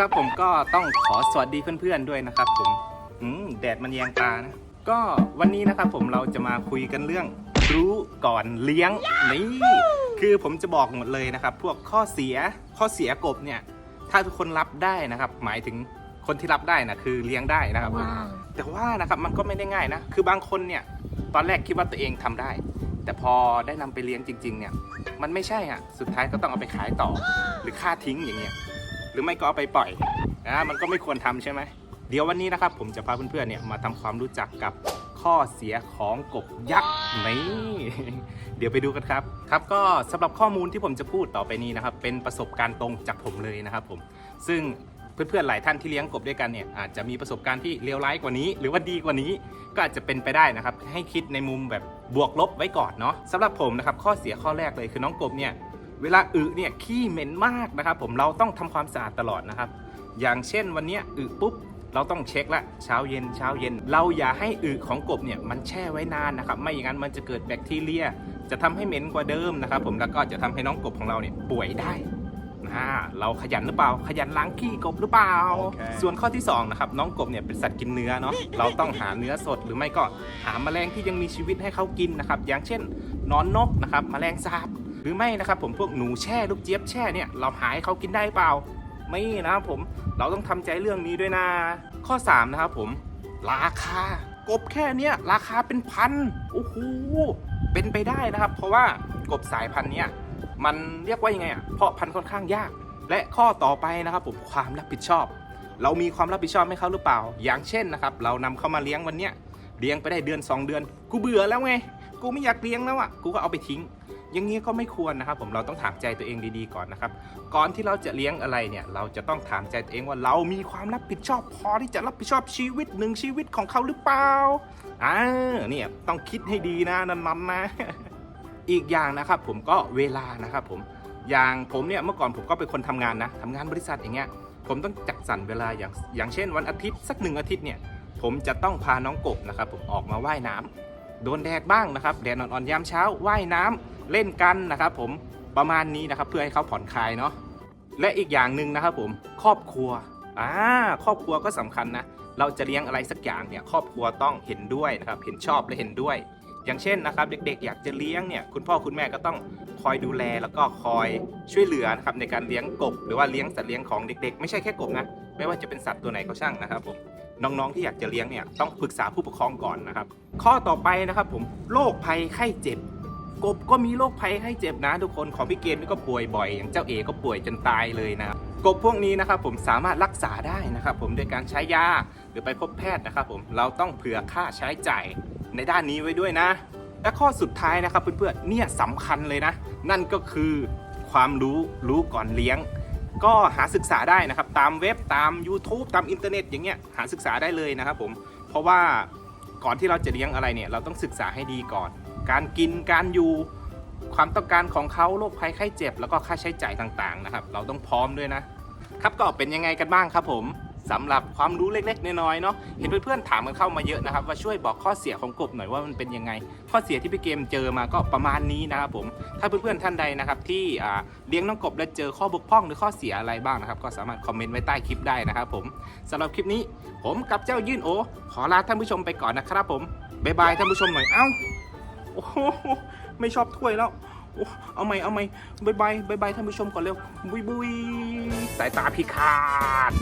ครับผมก็ต้องขอสวัสดีเพื่อนๆด้วยนะครับ ผมอืมแดดมันแยงตานะก็วันนี้นะครับผมเราจะมาคุยกันเรื่อง รู้ก่อนเลี้ยงนี่คือผมจะบอกหมดเลยนะครับ พวกข้อเสียข้อเสียกบเนี่ย ถ้าทุกคนรับได้นะครับ หมายถึงคนที่รับได้นะคือเลี้ยงได้นะครับผมแต่ว่านะครับมันก็ไม่ได้ง่ายนะ คือบางคนเนี่ยตอนแรกคิดว่าตัวเองทำได้ แต่พอได้นำไปเลี้ยงจริง ๆ เนี่ย มันไม่ใช่อะ สุดท้ายก็ต้องเอาไปขายต่อ หรือค่าทิ้งอย่างเงี้ย หรือไม่ก็เอาไปปล่อยนะมันก็ไม่ควรทำใช่ไหมเดี๋ยววันนี้นะครับผมจะพาเพื่อนๆเนี่ยมาทำความรู้จักกับข้อเสียของกบยักษ์นี่เดี๋ยวไปดูกันครับ ครับก็สำหรับข้อมูลที่ผมจะพูดต่อไปนี้นะครับ เป็นประสบการณ์ตรงจากผมเลยนะครับผม ซึ่งเพื่อนๆหลายท่านที่เลี้ยงกบด้วยกันเนี่ยอาจจะมีประสบการณ์ที่เลวร้ายกว่านี้ หรือว่าดีกว่านี้ก็อาจจะเป็นไปได้นะครับ ให้คิดในมุมแบบบวกลบไว้ก่อนเนาะสำหรับผมนะครับข้อเสียข้อแรกเลยคือน้องกบเนี่ย เวลาอึเนี่ยขี้เหม็นมากนะครับ ผมเราต้องทำความสะอาดตลอดนะครับ อย่างเช่นวันเนี้ยอึปุ๊บเราต้องเช็คละเช้าเย็นเช้าเย็น เราอย่าให้อึของกบเนี่ยมันแช่ไว้นานนะครับ ไม่อย่างนั้นมันจะเกิดแบคทีเรีย จะทำให้เหม็นกว่าเดิมนะครับ ผมแล้วก็จะทำให้น้องกบของเราเนี่ยป่วยได้นะเราขยันหรือเปล่า ขยันล้างขี้กบหรือเปล่าโอเคส่วนข้อที่สองนะครับน้องกบเนี่ยเป็นสัตว์กินเนื้อเนาะเราต้องหาเนื้อสดหรือไม่ก็หาแมลงที่ยังมีชีวิตให้เขากินนะครับ อย่างเช่นหนอนนกนะครับแมลงสาบ หรือไม่นะครับผมพวกหนูแช่ลูกเจี๊ยบแช่เนี่ยเราหาให้เขากินได้เปล่า ไม่นะครับผมเราต้องทำใจเรื่องนี้ด้วยนะ ข้อ 3 นะครับผม ราคากบแค่เนี้ยราคาเป็นพันโอ้โหเป็นไปได้นะครับ เพราะว่ากบสายพันธุ์เนี้ยมันเรียกว่ายังไงอะเพาะพันธุ์ค่อนข้างยาก และข้อต่อไปนะครับผมความรับผิดชอบ เรามีความรับผิดชอบให้เขาหรือเปล่า อย่างเช่นนะครับ เรานำเข้ามาเลี้ยงวันเนี้ยเลี้ยงไปได้เดือน 2 เดือน กูเบื่อแล้วไง กูไม่อยากเลี้ยงแล้วอะ กูก็เอาไปทิ้ง อย่างนี้ก็ไม่ควรนะครับผมเราต้องถามใจตัวเองดีๆก่อนนะครับก่อนที่เราจะเลี้ยงอะไรเนี่ยเราจะต้องถามใจตัวเองว่าเรามีความรับผิดชอบ พอที่จะรับผิดชอบชีวิตหนึ่งชีวิตของเขาหรือเปล่าอ่าเนี่ยต้องคิดให้ดีนะนันๆนะอีกอย่างนะครับผมก็เวลานะครับผมอย่างผมเนี่ยเมื่อก่อนผมก็เป็นคนทำงานนะทำงานบริษัทอย่างเงี้ยผมต้องจัดสรรเวลาอย่างอย่างเช่น วันอาทิตย์สักหนึ่งอาทิตย์เนี่ยผมจะต้องพาน้องกบนะครับผมออกมาว่ายน้ำ โดนแดดบ้างนะครับแดดอ่อนๆยามเช้าว่ายน้ำเล่นกันนะครับผมประมาณนี้นะครับเพื่อให้เขาผ่อนคลายเนาะและอีกอย่างหนึ่งนะครับผมครอบครัวอ่าครอบครัวก็สำคัญนะเราจะเลี้ยงอะไรสักอย่างเนี่ยครอบครัวต้องเห็นด้วยนะครับเห็นชอบและเห็นด้วย อย่างเช่นนะครับเด็กๆ อยากจะเลี้ยงเนี่ยคุณพ่อคุณแม่ก็ต้องคอยดูแลแล้วก็คอยช่วยเหลือนะครับในการเลี้ยงกบ หรือว่าเลี้ยงสัตว์เลี้ยงของเด็ก ๆ ไม่ใช่แค่กบนะไม่ว่าจะเป็นสัตว์ตัวไหนก็ช่างนะครับผม น้องๆที่อยากจะเลี้ยงเนี่ยต้องปรึกษาผู้ปกครองก่อนนะครับ ข้อต่อไปนะครับผมโรคภัยไข้เจ็บ กบก็มีโรคภัยไข้เจ็บนะทุกคนของพี่เกมนี่ก็ป่วยบ่อยอย่างเจ้าเอก็ป่วยจนตายเลยนะครับกบพวกนี้นะครับผมสามารถรักษาได้นะครับผมโดยการใช้ยาหรือไปพบแพทย์นะครับผมเราต้องเผื่อค่าใช้จ่ายในด้านนี้ไว้ด้วยนะ และข้อสุดท้ายนะครับเพื่อนๆเนี่ยสำคัญเลยนะ นั่นก็คือความรู้รู้ก่อนเลี้ยง ก็หาศึกษาได้นะครับ ตามเว็บตาม YouTube ตามอินเทอร์เน็ตอย่างเงี้ยหาศึกษาได้เลยนะครับผมเพราะว่าก่อนที่เราจะเลี้ยงอะไรเนี่ย เราต้องศึกษาให้ดีก่อน การกินการอยู่ความต้องการของเขาโรคภัยไข้เจ็บ แล้วก็ค่าใช้จ่ายต่างๆนะครับ เราต้องพร้อมด้วยนะครับก็เป็นยังไงกันบ้างครับผม สำหรับความรู้เล็กๆน้อยๆเนาะเห็นเพื่อนๆถามกันเข้ามาเยอะนะครับว่าช่วยบอกข้อเสียของกบหน่อยว่ามันเป็นยังไง ข้อเสียที่พี่เกมเจอมาก็ประมาณนี้นะครับผมถ้าเพื่อนๆท่านใดนะครับที่เลี้ยงน้องกบและเจอข้อบกพร่องหรือข้อเสียอะไรบ้างนะครับก็สามารถคอมเมนต์ไว้ใต้คลิปได้นะครับผมสำหรับคลิปนี้ ผมกับเจ้ายื่นโอ ขอลาท่านผู้ชมไปก่อนนะครับผมบ๊ายบายท่านผู้ชมหน่อยเอ้าโอ้โหไม่ชอบถ้วยแล้วอเอาใหม่เอาใหม่บายบายบายบายท่านผู้ชมก่อนเร็วบุยบุยสายตาพิฆาต